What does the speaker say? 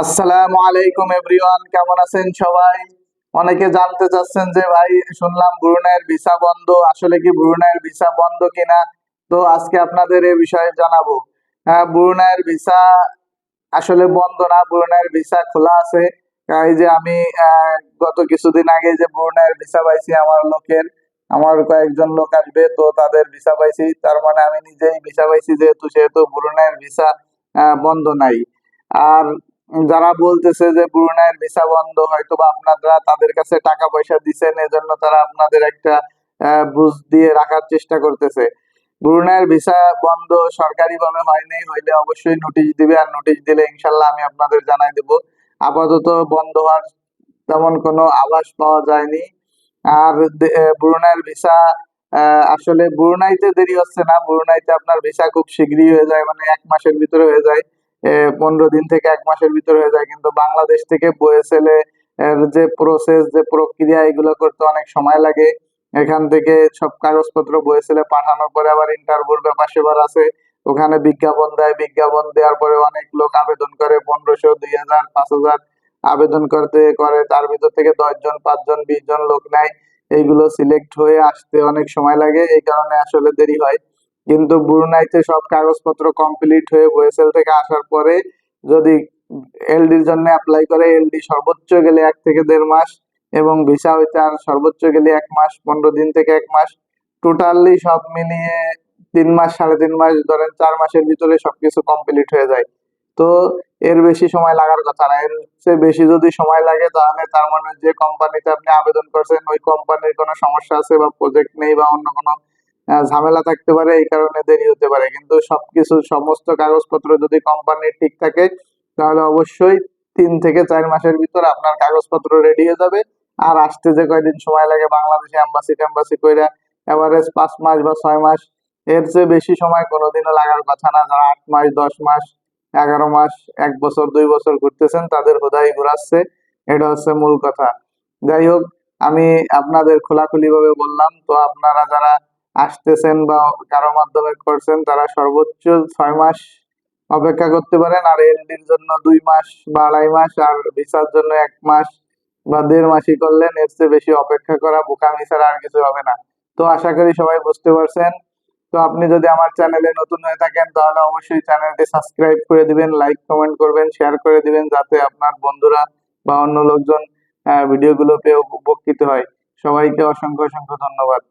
আসসালামু আলাইকুম এভরিওয়ান, কেমন আছেন সবাই? অনেকে জানতে চাচ্ছেন যে ভাই, শুনলাম ব্রুনাইয়ের ভিসা বন্ধ। আসলে কি ব্রুনাইয়ের ভিসা বন্ধ কিনা? তো আজকে আপনাদের এই বিষয়ে জানাব। ব্রুনাইয়ের ভিসা আসলে বন্ধ না ব্রুনাইয়ের ভিসা খোলা আছে। এই যে আমি গত কিছুদিন আগে যে ব্রুনাইয়ের ভিসা পাইছি আমার লোকের, আমার কয়েকজন লোক আসবে, তো তাদের ভিসা পাইছি। তার মানে আমি নিজেই ভিসা পাইছি, যেহেতু সেহেতু ব্রুনাইয়ের ভিসা বন্ধ নাই। আর যারা বলতেছে যে ব্রুনাইয়ের ভিসা বন্ধ হয়তো বা আপনারা তাদের কাছে টাকা পয়সা দিচ্ছেন এজন্য তারা আপনাদের একটা বুঝ দিয়ে রাখার চেষ্টা করতেছে। ব্রুনাইয়ের ভিসা বন্ধ সরকারি ভাবে হয়নি, হইলে অবশ্যই নোটিশ দিবে, আর নোটিশ দিলে ইনশাল্লাহ আমি আপনাদের জানাই দেব। আপাতত বন্ধ হওয়ার তেমন কোনো আভাস পাওয়া যায়নি। আর ব্রুনাইয়ের ভিসা আসলে ব্রুনাইতে দেরি হচ্ছে না। ব্রুনাইতে আপনার ভিসা খুব শীঘ্রই হয়ে যায় মানে এক মাসের ভিতরে হয়ে যায়। পনেরো দিন থেকে এক মাসের ভিতরে হয়ে যায়। কিন্তু বাংলাদেশ থেকে বয়েসেলে এর যে প্রসেস যে প্রক্রিয়া, এগুলো করতে অনেক সময় লাগে। এখান থেকে সব কাগজপত্র বয়েসেলে পাঠানোর পরে আবার ইন্টারভিউর ব্যাপার সেবার আছে। ওখানে বিজ্ঞাপন দেয়, বিজ্ঞাপন দেওয়ার পরে অনেক লোক আবেদন করে, পনেরোশো, দুই হাজার, পাঁচ হাজার আবেদন করতে করে। তার ভিতর থেকে দশ জন পাঁচজন বিশ জন লোক নেয়। এইগুলো সিলেক্ট হয়ে আসতে অনেক সময় লাগে। এই কারণে আসলে দেরি হয়। কিন্তু ব্রুনাইতে সব কাগজপত্র কমপ্লিট হয়ে ওয়েসেল থেকে আসার পরে যদি এলডির জন্য অ্যাপ্লাই করে, এলডি সর্বোচ্চ গেলে এক থেকে দেড় মাস এবং ভিসা হইতে আর সর্বোচ্চ গেলে এক মাস, পনেরো দিন থেকে এক মাস। টোটালি সব মিলিয়ে তিন মাস, সাড়ে তিন মাস, ধরেন চার মাসের ভিতরে সবকিছু কমপ্লিট হয়ে যায়। তো এর বেশি সময় লাগার কথা না। এর চেয়ে বেশি যদি সময় লাগে, তাহলে তার মানে যে কোম্পানিতে আপনি আবেদন করছেন, ওই কোম্পানির কোনো সমস্যা আছে বা প্রজেক্ট নেই বা অন্য কোনো ঝামেলা থাকতে পারে, এই কারণে দেরি হতে পারে। কিন্তু সবকিছু, সমস্ত কাগজপত্র যদি কোম্পানির ঠিক থাকে, তাহলে অবশ্যই তিন থেকে চার মাসের ভিতর আপনার কাগজপত্র রেডি হয়ে যাবে। আর আসতে যে কয়দিন সময় লাগে, বাংলাদেশে অ্যাম্বাসি টেম্বাসি কইরা এভারেজ পাঁচ মাস বা ছয় মাস, এর চেয়ে বেশি সময় কোনোদিনও লাগার কথা না। যারা আট মাস, দশ মাস, এগারো মাস, এক বছর, দুই বছর ঘুরতেছেন, তাদের হোদাই ঘুরাচ্ছে। এটা হচ্ছে মূল কথা। যাই হোক, আমি আপনাদের খোলাখুলি ভাবে বললাম, তো আপনারা যারা আসতেছেন বা কারও মাধ্যমে করছেন তারা সর্বোচ্চ ছয় মাস অপেক্ষা করতে পারেন। আর এলডির জন্য দুই মাস বা আড়াই মাস, আর ভিসার জন্য এক মাস বা দেড় মাসই করলেন। এর চেয়ে বেশি অপেক্ষা করা, বোকামি ছাড়া আর কিছু হবে না। তো আশা করি সবাই বুঝতে পারছেন। তো আপনি যদি আমার চ্যানেলে নতুন হয়ে থাকেন, তাহলে অবশ্যই চ্যানেলটি সাবস্ক্রাইব করে দিবেন, লাইক, কমেন্ট করবেন, শেয়ার করে দিবেন, যাতে আপনার বন্ধুরা বা অন্য লোকজন ভিডিওগুলো পেয়ে উপকৃত হয়। সবাইকে অসংখ্য অসংখ্য ধন্যবাদ।